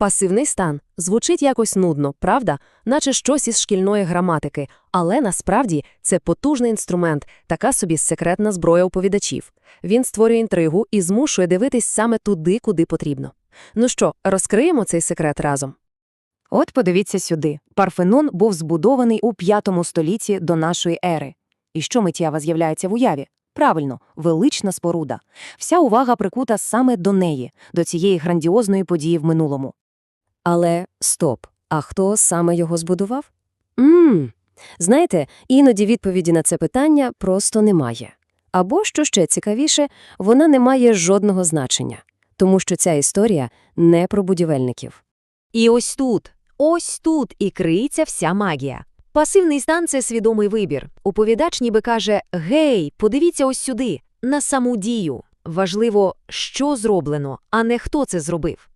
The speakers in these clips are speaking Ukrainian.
Пасивний стан звучить якось нудно, правда, наче щось із шкільної граматики, але насправді це потужний інструмент, така собі секретна зброя оповідачів. Він створює інтригу і змушує дивитись саме туди, куди потрібно. Ну що, розкриємо цей секрет разом. От подивіться сюди. Парфенон був збудований у п'ятому столітті до нашої ери. І що миттєво з'являється в уяві? Правильно, велична споруда. Вся увага прикута саме до неї, до цієї грандіозної події в минулому. Але стоп, а хто саме його збудував? Мм, знаєте, іноді відповіді на це питання просто немає. Або, що ще цікавіше, вона не має жодного значення, тому що ця історія не про будівельників. І ось тут, ось тут і криється вся магія. Пасивний стан це свідомий вибір. Оповідач ніби каже: Гей, подивіться ось сюди, на саму дію. Важливо, що зроблено, а не хто це зробив.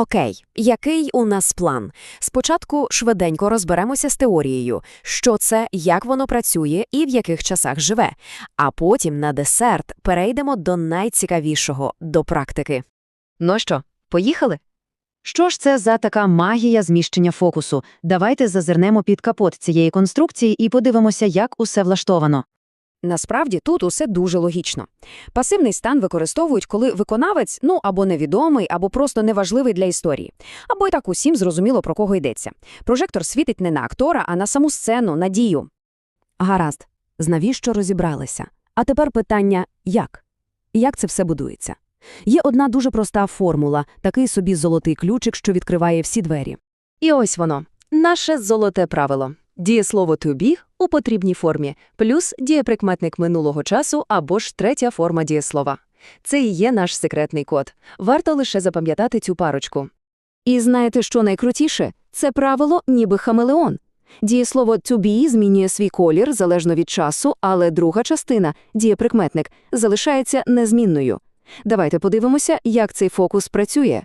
Окей, який у нас план? Спочатку швиденько розберемося з теорією, що це, як воно працює і в яких часах живе. А потім на десерт перейдемо до найцікавішого до практики. Ну що, поїхали? Що ж це за така магія зміщення фокусу? Давайте зазирнемо під капот цієї конструкції і подивимося, як усе влаштовано. Насправді тут усе дуже логічно. Пасивний стан використовують, коли виконавець, ну або невідомий, або просто неважливий для історії. Або й так усім зрозуміло, про кого йдеться. Прожектор світить не на актора, а на саму сцену, на дію. Гаразд, з навіщо розібралися? А тепер питання як? Як це все будується? Є одна дуже проста формула, такий собі золотий ключик, що відкриває всі двері. І ось воно. Наше золоте правило. Дієслово to be у потрібній формі, плюс дієприкметник минулого часу або ж третя форма дієслова. Це і є наш секретний код. Варто лише запам'ятати цю парочку. І знаєте, що найкрутіше? Це правило ніби хамелеон. Дієслово to be змінює свій колір залежно від часу, але друга частина, дієприкметник, залишається незмінною. Давайте подивимося, як цей фокус працює.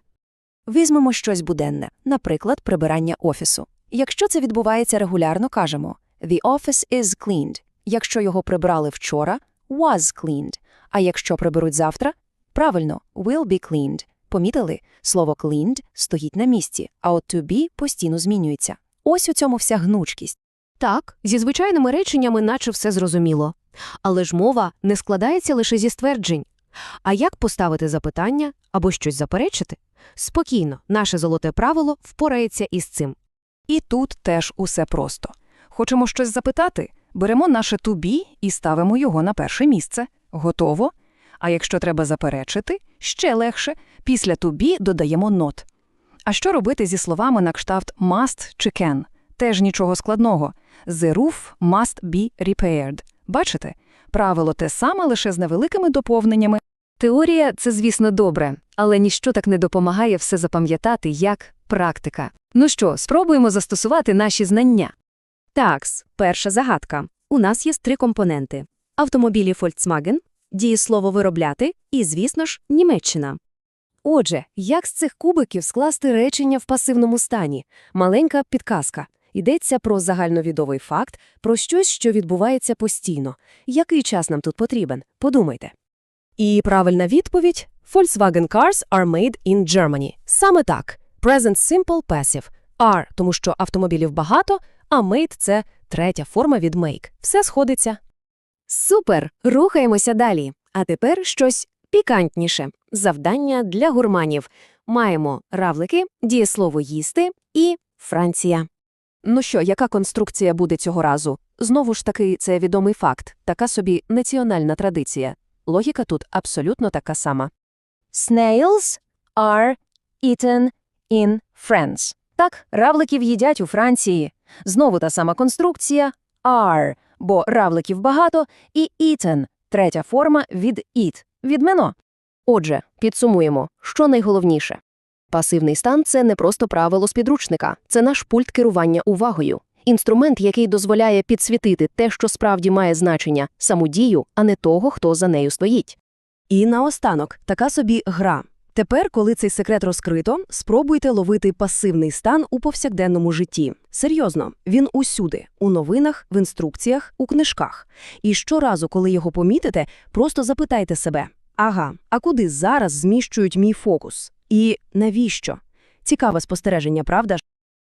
Візьмемо щось буденне, наприклад, прибирання офісу. Якщо це відбувається регулярно, кажемо «The office is cleaned». Якщо його прибрали вчора – «was cleaned». А якщо приберуть завтра – правильно «will be cleaned». Помітили? Слово «cleaned» стоїть на місці, а от «to be» постійно змінюється. Ось у цьому вся гнучкість. Так, зі звичайними реченнями наче все зрозуміло. Але ж мова не складається лише зі стверджень. А як поставити запитання або щось заперечити? Спокійно, наше золоте правило впорається із цим. І тут теж усе просто. Хочемо щось запитати? Беремо наше be і ставимо його на перше місце. Готово? А якщо треба заперечити, ще легше. Після be додаємо not. А що робити зі словами на кшталт must чи can? Теж нічого складного. The roof must be repaired. Бачите? Правило те саме, лише з невеликими доповненнями. Теорія це, звісно, добре, але ніщо так не допомагає все запам'ятати, як практика. Ну що, спробуємо застосувати наші знання. Такс, перша загадка. У нас є три компоненти. Автомобілі Volkswagen, дієслово «виробляти» і, звісно ж, Німеччина. Отже, як з цих кубиків скласти речення в пасивному стані? Маленька підказка. Йдеться про загальновідовий факт, про щось, що відбувається постійно. Який час нам тут потрібен? Подумайте. І правильна відповідь – Volkswagen cars are made in Germany. Саме так. Present simple passive. Are, тому що автомобілів багато, а made – це третя форма від make. Все сходиться. Супер! Рухаємося далі. А тепер щось пікантніше. Завдання для гурманів. Маємо равлики, дієслово їсти і Франція. Ну що, яка конструкція буде цього разу? Знову ж таки, це відомий факт, така собі національна традиція. Логіка тут абсолютно така сама. Snails are eaten in France. Так, равликів їдять у Франції. Знову та сама конструкція are, бо равликів багато, і eaten – третя форма від eat – відмено. Отже, підсумуємо, що найголовніше. Пасивний стан – це не просто правило з підручника, це наш пульт керування увагою. Інструмент, який дозволяє підсвітити те, що справді має значення, саму дію, а не того, хто за нею стоїть. І наостанок, така собі гра. Тепер, коли цей секрет розкрито, спробуйте ловити пасивний стан у повсякденному житті. Серйозно, він усюди – у новинах, в інструкціях, у книжках. І щоразу, коли його помітите, просто запитайте себе: ага, а куди зараз зміщують мій фокус? І навіщо? Цікаве спостереження, правда ж?